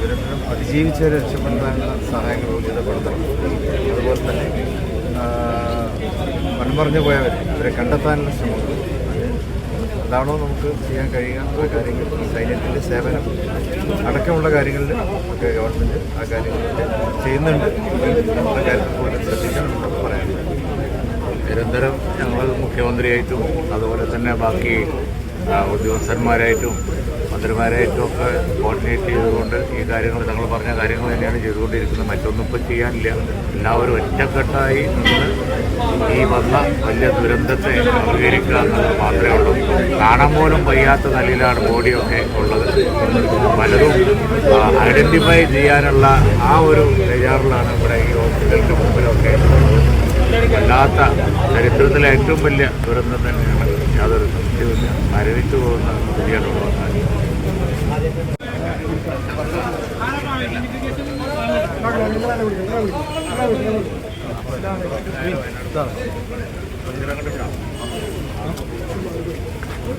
ദുരന്തം അതിജീവിച്ചവരെ രക്ഷപ്പെടുത്താനുള്ള സഹായങ്ങൾ ഊർജിതപ്പെടുത്തണം അതുപോലെ തന്നെ മൺമറഞ്ഞു പോയവരെ അവരെ കണ്ടെത്താനുള്ള ശ്രമങ്ങൾ. അതാണോ നമുക്ക് ചെയ്യാൻ കഴിയുക ആ കാര്യങ്ങൾ സൈന്യത്തിന്റെ സേവനം അടക്കമുള്ള കാര്യങ്ങളിൽ ഒക്കെ ഗവൺമെന്റ് ആ കാര്യങ്ങളൊക്കെ ചെയ്യുന്നുണ്ട്. നമ്മുടെ കാര്യത്തിൽ പോലും ശ്രദ്ധിക്കണം എന്നൊക്കെ പറയാം. നിരന്തരം ഞങ്ങൾ മുഖ്യമന്ത്രിയായിട്ടും അതുപോലെ തന്നെ ബാക്കി ഉദ്യോഗസ്ഥന്മാരായിട്ടും മന്ത്രിമാരായിട്ടും ഒക്കെ കോർഡിനേറ്റ് ചെയ്തുകൊണ്ട് ഈ കാര്യങ്ങൾ ഞങ്ങൾ പറഞ്ഞ കാര്യങ്ങൾ തന്നെയാണ് ചെയ്തുകൊണ്ടിരിക്കുന്നത്. മറ്റൊന്നും ഇപ്പം ചെയ്യാനില്ല. എല്ലാവരും ഒറ്റക്കെട്ടായി നിന്ന് ഈ വന്ന വലിയ ദുരന്തത്തെ അഭികരിക്കുക എന്നുള്ളത് മാത്രമേ ഉള്ളൂ. കാണാൻ പോലും വയ്യാത്ത നിലയിലാണ് ബോഡിയൊക്കെ ഉള്ളത്. പലരും ഐഡന്റിഫൈ ചെയ്യാനുള്ള ആ ഒരു തയ്യാറിലാണ് ഇവിടെ ഈ ഹോസ്പിറ്റലിന്റെ മുമ്പിലൊക്കെ വല്ലാത്ത ചരിത്രത്തിലെ ഏറ്റവും വലിയ ദുരന്തം തന്നെയാണ് യാതൊരു സംശയവുമില്ല. മരവിച്ചു പോകുന്ന സ്ഥിതിയാണ് ഇവിടെ